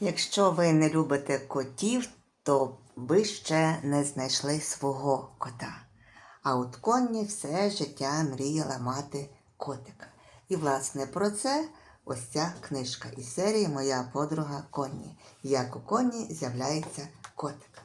Якщо ви не любите котів, то ви ще не знайшли свого кота. А от Конні все життя мріяла мати котика. І, власне, про це ось ця книжка із серії Моя подруга Конні. Як у Конні з'являється котик.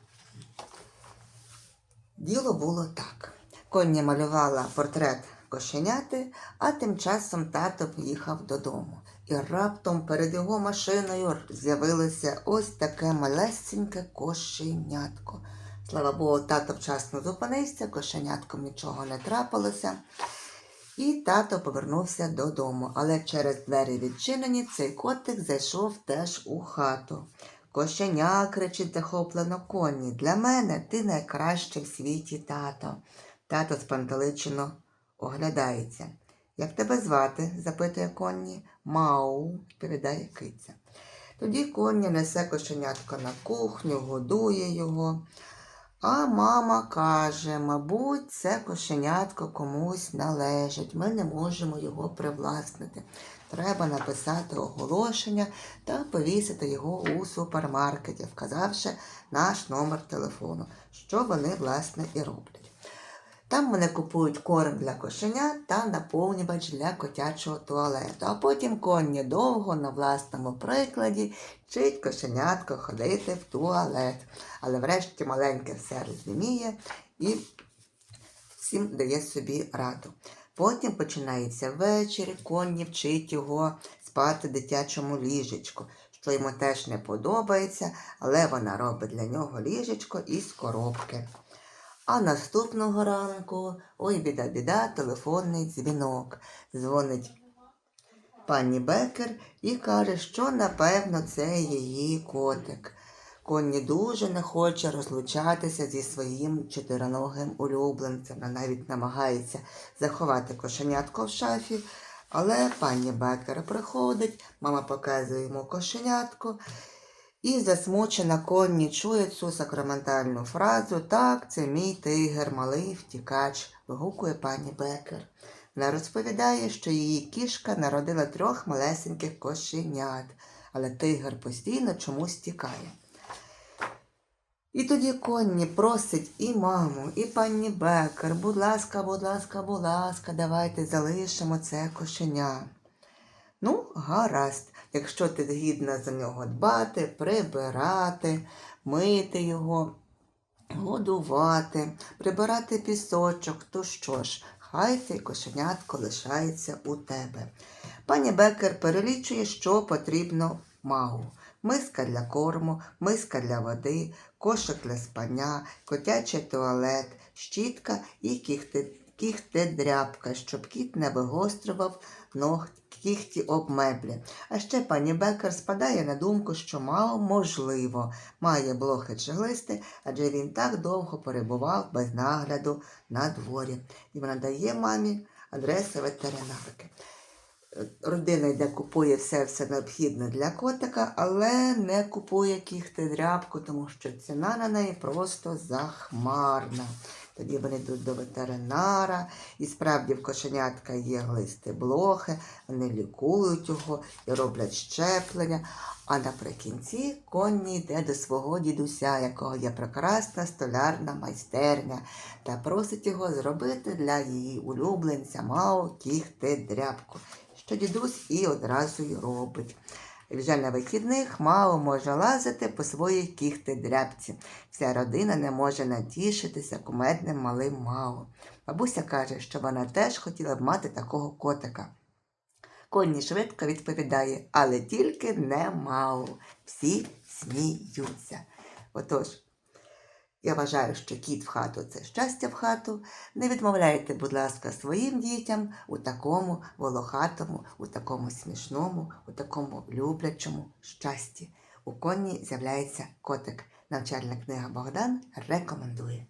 Діло було так. Коння малювала портрет кошеняти, а тим часом тато поїхав додому. І раптом перед його машиною з'явилося ось таке малесеньке кошенятко. Слава Богу, тато вчасно зупинився, кошенятком нічого не трапилося. І тато повернувся додому, але через двері відчинені цей котик зайшов теж у хату. Кошеня кричить захоплено коні. Для мене ти найкращий в світі тато. Тато спантеличено оглядається. Як тебе звати? запитує Конні. Мау, відповідає киця. Тоді Конні несе кошенятко на кухню, годує його. А мама каже, мабуть, це кошенятко комусь належить. Ми не можемо його привласнити. Треба написати оголошення та повісити його у супермаркеті, вказавши наш номер телефону, що вони, власне, і роблять. Там вони купують корм для кошеня та наповнювач для котячого туалету. А потім конні довго на власному прикладі вчить кошенятко ходити в туалет. Але врешті маленьке все розуміє і всім дає собі раду. Потім починається вечір, конні вчить його спати в дитячому ліжечку, що йому теж не подобається, але вона робить для нього ліжечко із коробки. А наступного ранку, ой, біда, біда, телефонний дзвінок. Дзвонить пані Бекер і каже, що напевно це її котик. Конні дуже не хоче розлучатися зі своїм чотироногим улюбленцем. Вона навіть намагається заховати кошенятко в шафі. Але пані Бекер приходить, мама показує йому кошенятко. І засмучена Конні чує цю сакраментальну фразу Так, це мій тигр, малий втікач, вигукує пані Бекер. Вона розповідає, що її кішка народила трьох малесеньких кошенят, але тигр постійно чомусь тікає. І тоді Конні просить і маму, і пані Бекер, будь ласка, будь ласка, будь ласка, давайте залишимо це кошеня. Ну, гаразд, якщо ти згідна за нього дбати, прибирати, мити його, годувати, прибирати пісочок, то що ж, хай цей кошенятко лишається у тебе. Пані Бекер перелічує, що потрібно магу. Миска для корму, миска для води, кошик для спання, котячий туалет, щітка і кіхтедрябка, щоб кіт не вигострював ногті кіхті об меблі. А ще пані Бекер спадає на думку, що мало можливо має блохи чи глисти, адже він так довго перебував без нагляду на дворі. І вона дає мамі адреси ветеринарки. Родина йде купує все все необхідне для котика, але не купує кіхти дрябку, тому що ціна на неї просто захмарна. Тоді вони йдуть до ветеринара, і справді в кошенятка є глисти блохи, вони лікують його і роблять щеплення. А наприкінці Конні йде до свого дідуся, якого є прекрасна столярна майстерня, та просить його зробити для її улюбленця Мао кіхти дрябку, що дідусь і одразу й робить. Вже на вихідних мало може лазити по своїй кіхти дрябці. Вся родина не може натішитися кумедним малим Мао. Бабуся каже, що вона теж хотіла б мати такого котика. Конні швидко відповідає, але тільки не Мао. Всі сміються. Отож, я вважаю, що кіт в хату це щастя в хату. Не відмовляйте, будь ласка, своїм дітям у такому волохатому, у такому смішному, у такому люблячому щасті. У коні з'являється котик. Навчальна книга Богдан рекомендує.